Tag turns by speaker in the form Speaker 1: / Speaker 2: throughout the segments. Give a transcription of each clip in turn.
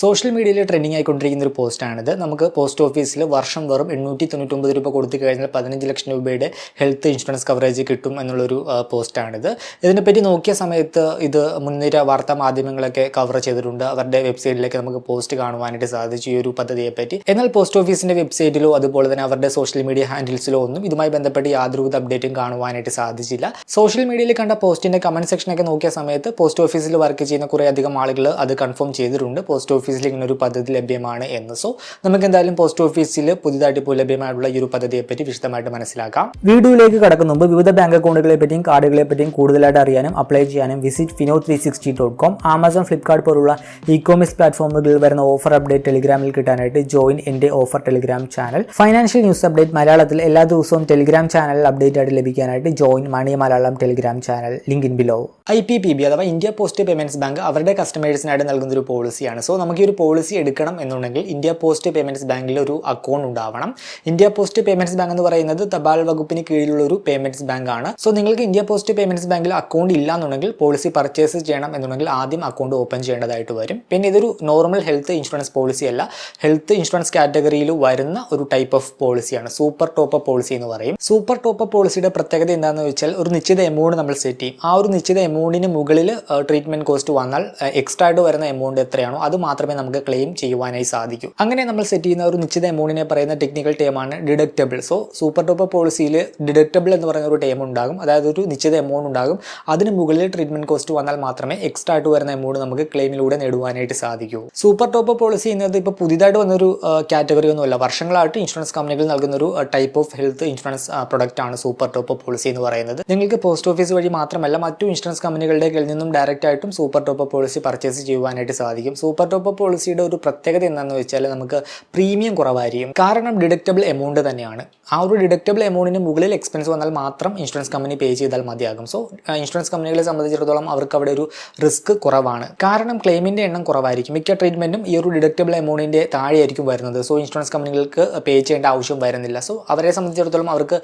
Speaker 1: Social മീഡിയയിൽ trending ആയിക്കൊണ്ടിരിക്കുന്ന ഒരു പോസ്റ്റാണിത് നമുക്ക് പോസ്റ്റ് ഓഫീസിൽ വർഷം വെറും എണ്ണൂറ്റി തൊണ്ണൂറ്റൊമ്പത് രൂപ കൊടുത്തു കഴിഞ്ഞാൽ പതിനഞ്ച് ലക്ഷം രൂപയുടെ ഹെൽത്ത് ഇൻഷുറൻസ് കവറേജ് കിട്ടും എന്നുള്ളൊരു പോസ്റ്റാണിത് ഇതിനെപ്പറ്റി നോക്കിയ സമയത്ത് ഇത് മുൻനിര വാർത്താ മാധ്യമങ്ങളൊക്കെ കവർ ചെയ്തിട്ടുണ്ട്. അവരുടെ വെബ്സൈറ്റിലേക്ക് നമുക്ക് പോസ്റ്റ് കാണുവാനായിട്ട് സാധിച്ചു ഈ ഒരു പദ്ധതിയെപ്പറ്റി. എന്നാൽ പോസ്റ്റ് ഓഫീസിന്റെ വെബ്സൈറ്റിലോ അതുപോലെ തന്നെ അവരുടെ സോഷ്യൽ മീഡിയ ഹാൻഡിൽസിലോ ഒന്നും ഇതുമായി ബന്ധപ്പെട്ട് യാതൊരുവിധ അപ്ഡേറ്റും കാണുവാനായിട്ട് സാധിച്ചില്ല. സോഷ്യൽ മീഡിയയിൽ കണ്ട പോസ്റ്റിന്റെ കമന്റ് സെക്ഷനൊക്കെ നോക്കിയ സമയത്ത് പോസ്റ്റ് ഓഫീസിൽ വർക്ക് ചെയ്യുന്ന കുറേ അധികം ആളുകൾ അത് കൺഫേം ചെയ്തിട്ടുണ്ട്. പോസ്റ്റ് ഓഫീസിൽ ഇങ്ങനെ ഒരു പദ്ധതി ലഭ്യമാണ് എന്ന്. സോ നമുക്ക് എന്തായാലും പോസ്റ്റ് ഓഫീസിൽ പുതിയതായിട്ട് ഇപ്പോൾ ലഭ്യമായിട്ടുള്ള ഈ ഒരു പദ്ധതിയെ പറ്റി വിശദമായിട്ട് മനസ്സിലാക്കാം. വീഡിയോയിലേക്ക് കടക്കുന്ന മുമ്പ് വിവിധ ബാങ്ക് അക്കൗണ്ടുകളെ പറ്റിയും കാർഡുകളെ പറ്റിയും കൂടുതലായിട്ട് അറിയാനും അപ്ലൈ ചെയ്യാനും visit Fino three sixty dot com Amazon Flipkart പോലുള്ള ഇ കോമേഴ്സ് പ്ലാറ്റ്ഫോമുകളിൽ വരുന്ന ഓഫർ അപ്ഡേറ്റ് ടെലിഗ്രാമിൽ കിട്ടാനായിട്ട് ജോയിൻ എന്റെ offer Telegram channel financial news update മലയാളത്തിൽ എല്ലാ ദിവസവും ടെലിഗ്രാം ചാനലിൽ അപ്ഡേറ്റ് ആയിട്ട് ലഭിക്കാനായിട്ട് join money Malayalam Telegram channel link in below I P P B അഥവാ ഇന്ത്യ പോസ്റ്റ് പേയ്മെന്റ്സ് ബാങ്ക് അവരുടെ കസ്റ്റമേഴ്സിനായിട്ട് നൽകുന്ന ഒരു പോളിസിയാണ് സോ നമുക്ക് ഈ ഒരു പോളിസി എടുക്കണം എന്നുണ്ടെങ്കിൽ ഇന്ത്യ പോസ്റ്റ് പേയ്മെന്റ്സ് ബാങ്കിൽ ഒരു അക്കൗണ്ട് ഉണ്ടാവണം. ഇന്ത്യ പോസ്റ്റ് പേയ്മെന്റ്സ് ബാങ്ക് എന്ന് പറയുന്നത് തപാൽ വകുപ്പിന് കീഴിലുള്ള ഒരു പേയ്മെന്റ്സ് ബാങ്ക് ആണ്. സോ നിങ്ങൾക്ക് ഇന്ത്യ പോസ്റ്റ് പേയ്മെന്റ്സ് ബാങ്കിൽ അക്കൗണ്ട് ഇല്ല എന്നുണ്ടെങ്കിൽ പോളിസി പർച്ചേസ് ചെയ്യണം എന്നുണ്ടെങ്കിൽ ആദ്യം അക്കൗണ്ട് ഓപ്പൺ ചെയ്യേണ്ടതായിട്ട് വരും. പിന്നെ ഇതൊരു നോർമൽ ഹെൽത്ത് ഇൻഷുറൻസ് പോളിസി അല്ല. ഹെൽത്ത് ഇൻഷുറൻസ് കാറ്റഗറിയിൽ വരുന്ന ഒരു ടൈപ്പ് ഓഫ് പോളിസിയാണ് സൂപ്പർ ടോപ്പ് പോളിസി എന്ന് പറയും. സൂപ്പർ ടോപ്പ് പോളിസിയുടെ പ്രത്യേകത എന്താണെന്ന് വെച്ചാൽ ഒരു നിശ്ചിത എമൗണ്ട് നമ്മൾ സെറ്റ് ചെയ്യും. ആ ഒരു നിശ്ചിത എമൗണ്ടിന് മുകളിൽ ട്രീറ്റ്മെന്റ് കോസ്റ്റ് വന്നാൽ എക്സ്ട്രാ ആയിട്ട് വരുന്ന എമൗണ്ട് എത്രയാണോ അത് മാത്രമേ നമുക്ക് ക്ലെയിം ചെയ്യുവാനായി സാധിക്കൂ. അങ്ങനെ നമ്മൾ സെറ്റ് ചെയ്യുന്ന ഒരു നിശ്ചിത എമൗണ്ടിനെ പറയുന്ന ടെക്നിക്കൽ ടേമാണ് ഡിഡക്റ്റബിൾ സോ സൂപ്പർ ടോപ്പ് പോളിസിയിൽ ഡിഡക്റ്റബിൾ എന്ന് പറയുന്ന ഒരു ടേം ഉണ്ടാകും. അതായത് ഒരു നിശ്ചിത എമൗണ്ട് ഉണ്ടാകും. അതിന് മുകളിൽ ട്രീറ്റ്മെന്റ് കോസ്റ്റ് വന്നാൽ മാത്രമേ എക്സ്ട്രാ ആയിട്ട് വരുന്ന എമൗണ്ട് നമുക്ക് ക്ലെയിമിലൂടെ നേടുവാനായിട്ട് സാധിക്കൂ. സൂപ്പർ ടോപ്പ് പോളിസി എന്നത് ഇപ്പോൾ പുതിയതായിട്ട് വന്നൊരു കാറ്റഗറി ഒന്നുമല്ല. വർഷങ്ങളായിട്ട് ഇൻഷുറൻസ് കമ്പനികൾ നൽകുന്ന ഒരു type of health insurance product ആണ് സൂപ്പർ ടോപ്പ് പോളിസി എന്ന് പറയുന്നത്. നിങ്ങൾക്ക് പോസ്റ്റ് ഓഫീസ് വഴി മാത്രമല്ല മറ്റു ഇൻഷുറൻസ് കമ്പനികളുടെ നിന്നും ഡയറക്റ്റ് ആയിട്ടും സൂപ്പർ ടോപ്പ് പോളിസി പർച്ചേസ് ചെയ്യുവാനായിട്ട് സാധിക്കും. സൂപ്പർ ടോപ്പ് പോളിസിയുടെ ഒരു പ്രത്യേകത എന്താണെന്ന് വെച്ചാൽ നമുക്ക് പ്രീമിയം കുറവായിരിക്കും. കാരണം ഡിഡക്റ്റബിൾ എമൗണ്ട് തന്നെയാണ്. ആ ഒരു ഡിഡക്റ്റബിൾ എമൗണ്ടിന് മുകളിൽ എക്സ്പെൻസ് വന്നാൽ മാത്രം ഇൻഷുറൻസ് കമ്പനി പേ ചെയ്താൽ മതിയാകും. സോ ഇൻഷുറൻസ് കമ്പനികളെ സംബന്ധിച്ചിടത്തോളം അവർക്ക് അവിടെ ഒരു റിസ്ക് കുറവാണ്. കാരണം ക്ലെയിമിന്റെ എണ്ണം കുറവായിരിക്കും. മിക്ക ട്രീറ്റ്മെന്റും ഈ ഒരു ഡിഡക്റ്റബിൾ എമൗണ്ടിന്റെ താഴെയായിരിക്കും വരുന്നത്. സോ ഇൻഷുറൻസ് കമ്പനികൾക്ക് പേ ചെയ്യേണ്ട ആവശ്യം വരുന്നില്ല. സോ അവരെ സംബന്ധിച്ചിടത്തോളം അവർക്ക്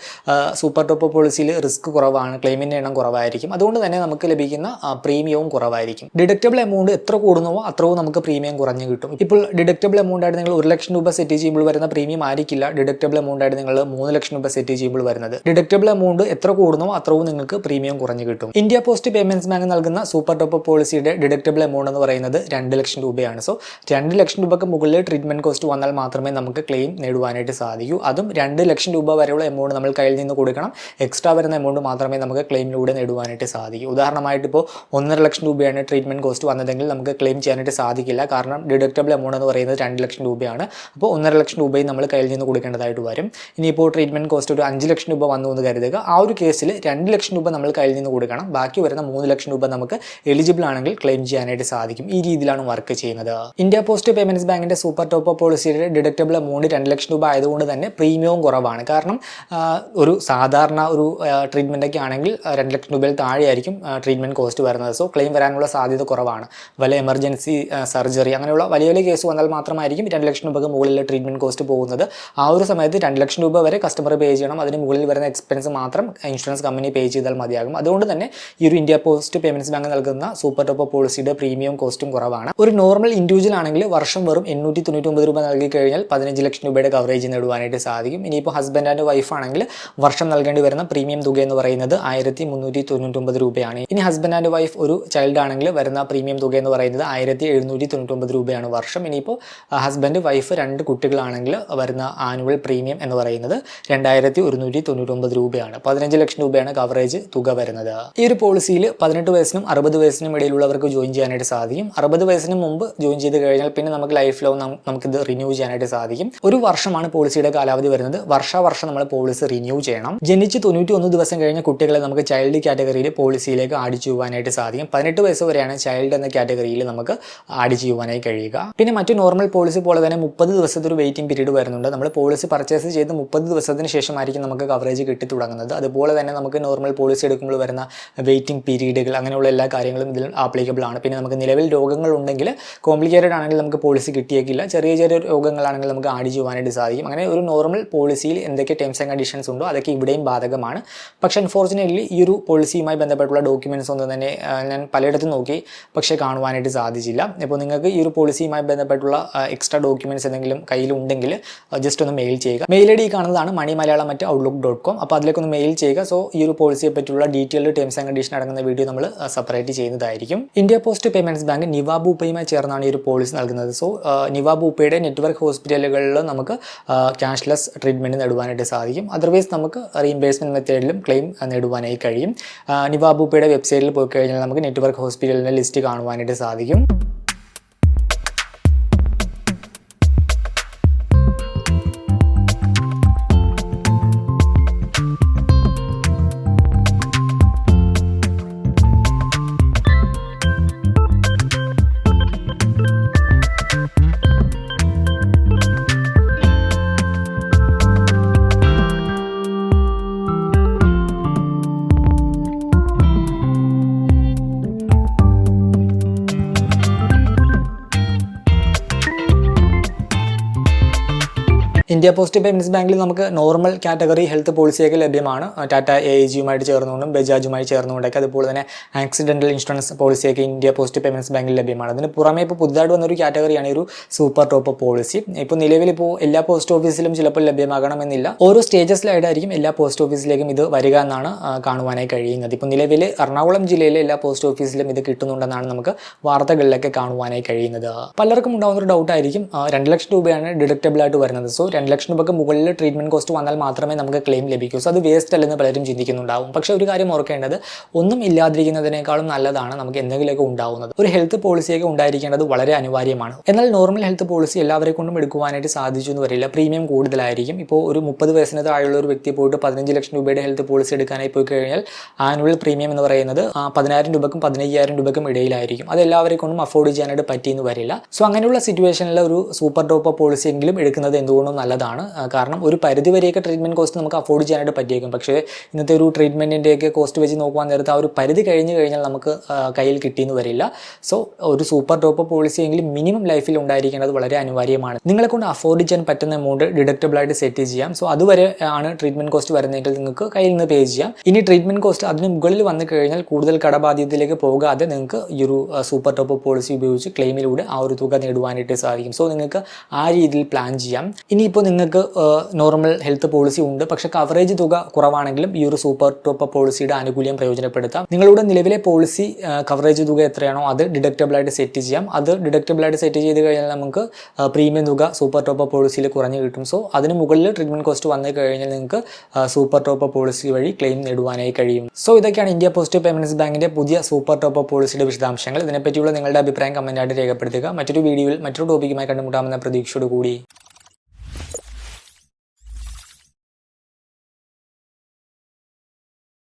Speaker 1: സൂപ്പർ ടോപ്പ് പോളിസിയിൽ റിസ്ക് കുറവാണ്. ക്ലെയിമിന്റെ എണ്ണം കുറവായിരിക്കും. അതുകൊണ്ട് തന്നെ നമുക്ക് ലഭിക്കുന്ന പ്രീമിയവും കുറവായിരിക്കും. ഡിഡക്റ്റബിൾ എമൗണ്ട് എത്ര കൂടുന്നുവോ അത്രവും നമുക്ക് പ്രീമിയം കുറഞ്ഞു കിട്ടും. ഇപ്പോൾ ഡിഡക്റ്റബിൾ എമൗണ്ട് ആയിട്ട് നിങ്ങൾ ഒരു ലക്ഷം രൂപ സെറ്റ് ചെയ്യുമ്പോൾ വരുന്ന പ്രീമിയം ആയിരിക്കില്ല ഡിഡക്റ്റബിൾ എമൗണ്ട് ആയിട്ട് നിങ്ങൾ മൂന്ന് ലക്ഷം രൂപ സെറ്റ് ചെയ്യുമ്പോൾ വരുന്നത്. ഡിഡക്റ്റബിൾ എമൗണ്ട് എത്ര കൂടുന്നോ അത്രവും നിങ്ങൾക്ക് പ്രീമിയം കുറഞ്ഞു കിട്ടും. ഇന്ത്യ പോസ്റ്റ് പേയ്മെന്റ്സ് ബാങ്ക് നൽകുന്ന സൂപ്പർ ടോപ്പ് പോളിസിയുടെ ഡിഡക്റ്റബിൾ എമൗണ്ട് എന്ന് പറയുന്നത് രണ്ട് ലക്ഷം രൂപയാണ്. സോ രണ്ട് ലക്ഷം രൂപക്ക് മുകളിൽ ട്രീറ്റ്മെന്റ് കോസ്റ്റ് വന്നാൽ മാത്രമേ നമുക്ക് ക്ലെയിം നേടുവാനായിട്ട് സാധിക്കൂ. അതും രണ്ട് ലക്ഷം രൂപ വരെയുള്ള എമൗണ്ട് നമ്മൾ കയ്യിൽ നിന്ന് കൊടുക്കണം. എക്സ്ട്രാ വരുന്ന എമൗണ്ട് മാത്രമേ നമുക്ക് ക്ലെയിമിലൂടെ നേടുവാനായിട്ട് സാധിക്കൂ. ഉദാഹരണമായിട്ട് ഇപ്പോൾ ഒന്നര ലക്ഷം രൂപയാണ് ട്രീറ്റ്മെന്റ് കോസ്റ്റ് വന്നതെങ്കിൽ നമുക്ക് ക്ലെയിം ചെയ്യാനായിട്ട് സാധിക്കില്ല. കാരണം ഡിഡക്റ്റബിൾ എമൗണ്ട് എന്ന് പറയുന്നത് രണ്ട് ലക്ഷം രൂപയാണ്. അപ്പോൾ ഒന്നര ലക്ഷം രൂപയും നമ്മൾ കയ്യിൽ നിന്ന് കൊടുക്കേണ്ടതായിട്ട് വരും. ഇനിയിപ്പോൾ ട്രീറ്റ്മെന്റ് കോസ്റ്റ് ഒരു അഞ്ച് ലക്ഷം രൂപ വന്നു എന്ന് കരുതുക. ആ ഒരു കേസിൽ രണ്ട് ലക്ഷം രൂപ നമ്മൾ കയ്യിൽ നിന്ന് കൊടുക്കണം. ബാക്കി വരുന്ന മൂന്ന് ലക്ഷം രൂപ നമുക്ക് എലിജിബിൾ ആണെങ്കിൽ ക്ലെയിം ചെയ്യാനായിട്ട് സാധിക്കും. ഈ രീതിയിലാണ് വർക്ക് ചെയ്യുന്നത്. ഇന്ത്യ പോസ്റ്റ് പേയ്മെന്റ്സ് ബാങ്കിന്റെ സൂപ്പർ ടോപ്പ് പോളിസിയുടെ ഡിഡക്റ്റബിൾ എമൗണ്ട് രണ്ട് ലക്ഷം രൂപ ആയതുകൊണ്ട് തന്നെ പ്രീമിയവും കുറവാണ്. കാരണം ഒരു സാധാരണ ഒരു ട്രീറ്റ്മെന്റ് ഒക്കെ ആണെങ്കിൽ രണ്ട് ലക്ഷം രൂപയിൽ താഴെയായിരിക്കും ട്രീറ്റ്മെന്റ് കോസ്റ്റ് വരുന്നത്. സോ ക്ലെയിം വരാനുള്ള സാധ്യത കുറവാണ്. വല്ല എമർജൻസി സർജറി അങ്ങനെയുള്ള വലിയ വലിയ കേസ് വന്നാൽ മാത്രമായിരിക്കും രണ്ട് ലക്ഷം രൂപയ്ക്ക് മുകളിൽ ട്രീറ്റ്മെന്റ് കോസ്റ്റ് പോകുന്നത്. ആ ഒരു സമയത്ത് രണ്ട് ലക്ഷം രൂപ വരെ കസ്റ്റമർ പേ ചെയ്യണം. അതിന് മുകളിൽ വരുന്ന എക്സ്പെൻസ് മാത്രം ഇൻഷുറൻസ് കമ്പനി പേ ചെയ്താൽ മതിയാകും. അതുകൊണ്ട് തന്നെ ഈ ഒരു ഇന്ത്യ പോസ്റ്റ് പേയ്മെന്റ്സ് ബാങ്ക് നൽകുന്ന സൂപ്പർ ടോപ്പ് പോളിസിയുടെ പ്രീമിയം കോസ്റ്റും കുറവാണ്. ഒരു നോർമൽ ഇൻഡിവിജ്വൽ ആണെങ്കിൽ വർഷം വെറും എണ്ണൂറ്റി തൊണ്ണൂറ്റി രൂപ നൽകി കഴിഞ്ഞാൽ പതിനഞ്ച് ലക്ഷം രൂപയുടെ കവറേജ് നേടുവാനായിട്ട് സാധിക്കും. ഇനിയിപ്പോൾ ഹസ്ബൻഡ് ആൻഡ് വൈഫ് ആണെങ്കിൽ വർഷം നൽകേണ്ടി വരുന്ന പ്രീമിയം തുക എന്ന് പറയുന്നത് ആയിരത്തി മുന്നൂറ്റി തൊണ്ണൂറ്റൊമ്പത് രൂപയാണ്. ഇനി ഹസ്ബൻഡ് ആൻഡ് വൈഫ് ഒരു ചൈൽഡ് ആണെങ്കിൽ വരുന്ന പ്രീമിയം തുക എന്ന് പറയുന്നത് ആയിരത്തി എഴുന്നൂറ്റി തൊണ്ണൂറ്റൊമ്പത് രൂപയാണ് വർഷം. ഇനിയിപ്പോൾ ഹസ്ബൻഡ് വൈഫ് രണ്ട് കുട്ടികളാണെങ്കിൽ വരുന്ന ആനുവൽ പ്രീമിയം എന്ന് പറയുന്നത് രണ്ടായിരത്തി ഒരുന്നൂറ്റി തൊണ്ണൂറ്റൊമ്പത് രൂപയാണ്. പതിനഞ്ച് ലക്ഷം രൂപയാണ് കവറേജ് തുക വരുന്നത്. ഈ ഒരു പോളിസിയിൽ പതിനെട്ട് വയസ്സിനും അറുപത് വയസ്സിനും ഇടയിലുള്ളവർക്ക് ജോയിൻ ചെയ്യാനായിട്ട് സാധിക്കും. അറുപത് വയസ്സിന് മുമ്പ് ജോയിൻ ചെയ്ത് കഴിഞ്ഞാൽ പിന്നെ നമുക്ക് ലൈഫ് ലോങ് നമുക്കിത് റിന്യൂ ചെയ്യാനായിട്ട് സാധിക്കും. ഒരു വർഷമാണ് പോളിസിയുടെ കാലാവധി വരുന്നത്. വർഷാവർഷം നമ്മൾ പോളിസി റിന്യൂ ചെയ്യണം. ജനിച്ച് തൊണ്ണൂറ്റി ഒന്ന് ദിവസം കഴിഞ്ഞ കുട്ടികളെ നമുക്ക് ചൈൽഡ് കാറ്റഗറിയിൽ പോളിസിയിലേക്ക് ആഡ് ചെയ്യുവാനായിട്ട് സാധിക്കും. പതിനെട്ട് വയസ്സ് വരെയാണ് ചൈൽഡ് എന്ന കാറ്റഗറിയിൽ നമുക്ക് ആഡ് ചെയ്യുവാനായി കഴിയുക. പിന്നെ മറ്റു നോർമൽ പോളിസി പോലെ തന്നെ മുപ്പത് ദിവസത്തെ ഒരു വെയിറ്റിംഗ് പീരീഡ് വരുന്നുണ്ട്. നമ്മൾ പോളിസി പർച്ചേസ് ചെയ്ത് മുപ്പത് ദിവസത്തിന് ശേഷമായിരിക്കും നമുക്ക് കവറേജ് കിട്ടി തുടങ്ങുന്നത്. അതുപോലെ തന്നെ നമുക്ക് നോർമൽ പോളിസി എടുക്കുമ്പോൾ വരുന്ന വെയിറ്റിംഗ് പീരീഡുകൾ അങ്ങനെയുള്ള എല്ലാ കാര്യങ്ങളും ഇതിൽ ആപ്ലിക്കബിൾ ആണ്. പിന്നെ നമുക്ക് നിലവിൽ രോഗങ്ങൾ ഉണ്ടെങ്കിൽ കോംപ്ലിക്കേറ്റഡ് ആണെങ്കിൽ നമുക്ക് പോളിസി കിട്ടിയേക്കില്ല. ചെറിയ ചെറിയ രോഗങ്ങളാണെങ്കിൽ നമുക്ക് ആഡ് ചെയ്യുവാനായിട്ട് സാധിക്കും. അങ്ങനെ ഒരു നോർമൽ പോളിസിയിൽ എന്തൊക്കെ ടേംസ് ആൻഡ് കണ്ടീഷൻസ് ഉണ്ടോ അതൊക്കെ ഇവിടെയും ബാധകമാണ്. പക്ഷേ അൺഫോർച്ചുനേറ്റ്ലി ഈ ഒരു പോളിസിയുമായി ബന്ധപ്പെട്ടുള്ള ഡോക്യുമെന്റ്സ് ഒന്നും തന്നെ ഞാൻ പലയിടത്തും നോക്കി പക്ഷേ കാണുവാനായിട്ട് സാധിച്ചില്ല. ഇപ്പോൾ നിങ്ങൾക്ക് ഈ ഒരു പോളിസിയുമായി ബന്ധപ്പെട്ടുള്ള എക്സ്ട്രാ ഡോക്യുമെന്റ്സ് എന്തെങ്കിലും കയ്യിലുണ്ടെങ്കിൽ ജസ്റ്റ് ഒന്ന് മെയിൽ ചെയ്യുക. മെയിൽ ഐ ഡി കാണുന്നതാണ് മണി മലയാളം മറ്റ് ഔട്ട്ലുക്ക് ഡോട്ട് കോം അപ്പോൾ അതിലേക്കൊന്ന് മെയിൽ ചെയ്യുക. സോ ഈ ഒരു പോളിസിയെ പറ്റിയുള്ള ഡീറ്റെയിൽഡ് ടേംസ് ആൻഡ് കണ്ടീഷൻ അടങ്ങുന്ന വീഡിയോ നമ്മൾ സെപ്പറേറ്റ് ചെയ്യുന്നതായിരിക്കും. ഇന്ത്യ പോസ്റ്റ് പേയ്മെന്റ്സ് ബാങ്ക് നിവാബ് ഉപ്പയുമായി ചേർന്നാണ് ഈ ഒരു പോളിസി നൽകുന്നത്. സോ നിവാബ് ഉപ്പയുടെ നെറ്റ്വർക്ക് ഹോസ്പിറ്റലുകളിൽ നമുക്ക് ക്യാഷ്ലെസ് ട്രീറ്റ്മെന്റ് നേടുവാനായിട്ട് സാധിക്കും. അതർവൈസ് നമുക്ക് റീഇംബേഴ്സ്മെന്റ് മെത്തേഡിലും ക്ലെയിം നേടുവാനായി കഴിയും. നിവാബ് ഉപ്പയുടെ വെബ്സൈറ്റിൽ പോയി കഴിഞ്ഞാൽ നമുക്ക് നെറ്റ്വർക്ക് ഹോസ്പിറ്റലിന്റെ ലിസ്റ്റ് കാണുവാനായിട്ട് സാധിക്കും. ഇന്ത്യ പോസ്റ്റ് പേയ്മെന്റ്സ് ബാങ്കിൽ നമുക്ക് നോർമൽ കാറ്റഗറി ഹെൽത്ത് പോളിസിയൊക്കെ ലഭ്യമാണ്. ടാറ്റ എ ജിയുമായിട്ട് ചേർന്നുകൊണ്ടും ബജാജുമായി ചേർന്നുകൊണ്ടൊക്കെ അതുപോലെ തന്നെ ആക്സിഡന്റൽ ഇൻഷുറൻസ് പോളിസിയൊക്കെ ഇന്ത്യ പോസ്റ്റ് പേയ്മെന്റ്സ് ബാങ്കിൽ ലഭ്യമാണ്. അതിന് പുറമേ ഇപ്പോൾ പുതുതായിട്ട് വന്നൊരു കാറ്റഗറിയാണ് ഒരു സൂപ്പർ ടോപ്പ് പോളിസി. ഇപ്പോൾ നിലവിൽ ഇപ്പോൾ എല്ലാ പോസ്റ്റ് ഓഫീസിലും ചിലപ്പോൾ ലഭ്യമാകണമെന്നില്ല. ഓരോ സ്റ്റേജസിലായിട്ടായിരിക്കും എല്ലാ പോസ്റ്റ് ഓഫീസിലേക്കും ഇത് വരിക എന്നാണ് കാണുവാനായി കഴിയുന്നത്. ഇപ്പോൾ നിലവിൽ എറണാകുളം ജില്ലയിലെ എല്ലാ പോസ്റ്റ് ഓഫീസിലും ഇത് കിട്ടുന്നുണ്ടെന്നാണ് നമുക്ക് വാർത്തകളിലൊക്കെ കാണുവാനായി കഴിയുന്നത്. പലർക്കും ഉണ്ടാകുന്ന ഒരു ഡൗട്ട് ആയിരിക്കും ആ, രണ്ട് ലക്ഷം രൂപയാണ് ഡിഡക്റ്റബിൾ ആയിട്ട് വരുന്നത്. സോ രണ്ട് ലക്ഷം രൂപയ്ക്ക് മുകളിൽ ട്രീറ്റ്മെന്റ് കോസ്റ്റ് വന്നാൽ മാത്രമേ നമുക്ക് ക്ലെയിം ലഭിക്കൂ. സോ അത് വേസ്റ്റ് അല്ലെന്ന് പലരും ചിന്തിക്കുന്നുണ്ടാവും. പക്ഷേ ഒരു കാര്യം ഓർക്കേണ്ടത് ഒന്നും ഇല്ലാതിരിക്കുന്നതിനേക്കാളും നല്ലതാണ് നമുക്ക് എന്തെങ്കിലുമൊക്കെ ഉണ്ടാവുന്നത്. ഒരു ഹെൽത്ത് പോളിസിയൊക്കെ ഉണ്ടായിരിക്കേണ്ടത് വളരെ അനിവാര്യമാണ്. എന്നാൽ നോർമൽ ഹെൽത്ത് പോളിസി എല്ലാവരെ കൊണ്ടും എടുക്കുവാനായിട്ട് സാധിച്ചു എന്ന് വരില്ല. പ്രീമിയം കൂടുതലായിരിക്കും. ഇപ്പോൾ ഒരു മുപ്പത് വയസ്സിന് താഴെയുള്ള ഒരു വ്യക്തി പോയിട്ട് പതിനഞ്ച് ലക്ഷം രൂപയുടെ ഹെൽത്ത് പോളിസി എടുക്കാനായി പോയി കഴിഞ്ഞാൽ ആനുവൽ പ്രീമിയം എന്ന് പറയുന്നത് പതിനായിരം രൂപക്കും പതിനയ്യായിരം രൂപക്കും ഇടയിലായിരിക്കും. അത് എല്ലാവരെ കൊണ്ടും അഫോർഡ് ചെയ്യാനായിട്ട് പറ്റിയെന്ന് വരില്ല. സോ അങ്ങനെയുള്ള സിറ്റുവേഷനിൽ ഒരു സൂപ്പർ ടോപ്പ് പോളിസി എങ്കിലും എടുക്കുന്നത് എന്തുകൊണ്ടും നല്ലതാണ്. കാരണം ഒരു പരിധിവരെയൊക്കെ ട്രീറ്റ്മെന്റ് കോസ്റ്റ് നമുക്ക് അഫോർഡ് ചെയ്യാനായിട്ട് പറ്റിയേക്കും. പക്ഷേ ഇന്നത്തെ ഒരു ട്രീറ്റ്മെന്റിന്റെയൊക്കെ കോസ്റ്റ് വെച്ച് നോക്കുവാൻ നേരത്തെ ആ ഒരു പരിധി കഴിഞ്ഞ് കഴിഞ്ഞാൽ നമുക്ക് കയ്യിൽ കിട്ടിയെന്ന് വരില്ല. സോ ഒരു സൂപ്പർ ടോപ്പ് പോളിസി എങ്കിലും മിനിമം ലൈഫിൽ ഉണ്ടായിരിക്കേണ്ടത് വളരെ അനിവാര്യമാണ്. നിങ്ങളെ കൊണ്ട് അഫോർഡ് ചെയ്യാൻ പറ്റുന്ന എമൗണ്ട് ഡിഡക്റ്റബിൾ ആയിട്ട് സെറ്റ് ചെയ്യാം. സോ അതുവരെ ആണ് ട്രീറ്റ്മെന്റ് കോസ്റ്റ് വരുന്നതെങ്കിൽ നിങ്ങൾക്ക് കയ്യിൽ നിന്ന് പേ ചെയ്യാം. ഇനി ട്രീറ്റ്മെന്റ് കോസ്റ്റ് അതിന് മുകളിൽ വന്നു കഴിഞ്ഞാൽ കൂടുതൽ കടബാധ്യതയിലേക്ക് പോകാതെ നിങ്ങൾക്ക് ഈ ഒരു സൂപ്പർ ടോപ്പ് പോളിസി ഉപയോഗിച്ച് ക്ലെയിമിലൂടെ ആ ഒരു തുക നേടുവാനായിട്ട് സാധിക്കും. സോ നിങ്ങൾക്ക് ആ രീതിയിൽ പ്ലാൻ ചെയ്യാം. ഇനിയിപ്പോൾ നിങ്ങൾക്ക് നോർമൽ ഹെൽത്ത് പോളിസി ഉണ്ട്. പക്ഷെ കവറേജ് തുക കുറവാണെങ്കിലും ഈ ഒരു സൂപ്പർ ടോപ്പ് പോളിസിയുടെ ആനുകൂല്യം പ്രയോജനപ്പെടുത്താം. നിങ്ങളുടെ നിലവിലെ പോളിസി കവറേജ് തുക എത്രയാണോ അത് ഡിഡക്റ്റബിൾ ആയിട്ട് സെറ്റ് ചെയ്യാം. അത് ഡിഡക്റ്റബിൾ ആയിട്ട് സെറ്റ് ചെയ്ത് കഴിഞ്ഞാൽ നമുക്ക് പ്രീമിയം തുക സൂപ്പർ ടോപ്പ് പോളിസിയിൽ കുറഞ്ഞു കിട്ടും. സോ അതിന് മുകളിൽ ട്രീറ്റ്മെന്റ് കോസ്റ്റ് വന്നു കഴിഞ്ഞാൽ നിങ്ങൾക്ക് സൂപ്പർ ടോപ്പ് പോളിസി വഴി ക്ലെയിം നേടുവാനായി കഴിയും. സോ ഇതൊക്കെയാണ് ഇന്ത്യ പോസ്റ്റ് പേയ്മെന്റ്സ് ബാങ്കിന്റെ പുതിയ സൂപ്പർ ടോപ്പ് പോളിസിയുടെ വിശദാംശങ്ങൾ. ഇതിനെപ്പറ്റിയുള്ള നിങ്ങളുടെ അഭിപ്രായം കമന്റായിട്ട് രേഖപ്പെടുത്തുക. മറ്റൊരു വീഡിയോയിൽ മറ്റൊരു ടോപ്പിക്കുമായി കണ്ടുമുട്ടാമെന്ന പ്രതീക്ഷയോട് കൂടി